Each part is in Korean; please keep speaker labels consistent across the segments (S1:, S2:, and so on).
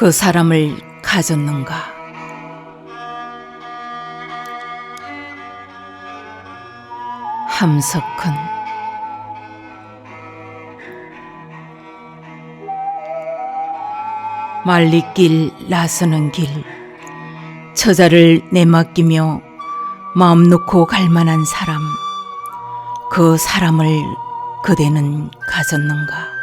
S1: 그 사람을 가졌는가? 함석헌 말리길 나서는 길 처자를 내맡기며 마음 놓고 갈 만한 사람 그 사람을 그대는 가졌는가?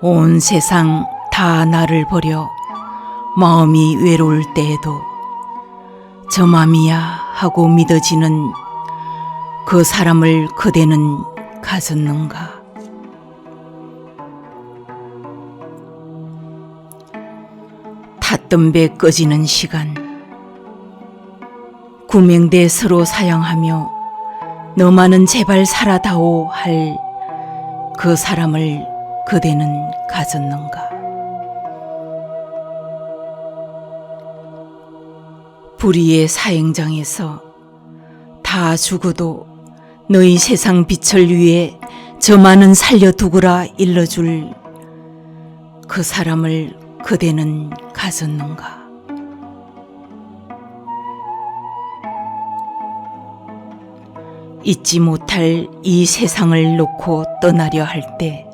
S1: 온 세상 다 나를 버려 마음이 외로울 때에도 저 맘이야 하고 믿어지는 그 사람을 그대는 가졌는가? 탔던 배 꺼지는 시간 구명대 서로 사양하며 너만은 제발 살아다오 할 그 사람을 그대는 가졌는가? 불의의 사행장에서 다 죽어도 너희 세상 빛을 위해 저만은 살려두구라 일러줄 그 사람을 그대는 가졌는가? 잊지 못할 이 세상을 놓고 떠나려 할 때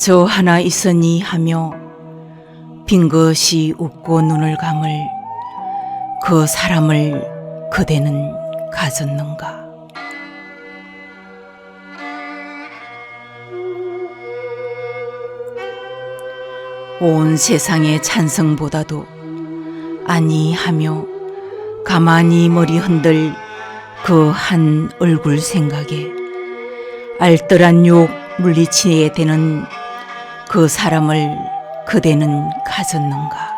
S1: 저 하나 있으니 하며 빈 것이 웃고 눈을 감을 그 사람을 그대는 가졌는가? 온 세상의 찬성보다도 아니하며 가만히 머리 흔들 그 한 얼굴 생각에 알뜰한 욕 물리치게 되는 그 사람을 그대는 가졌는가?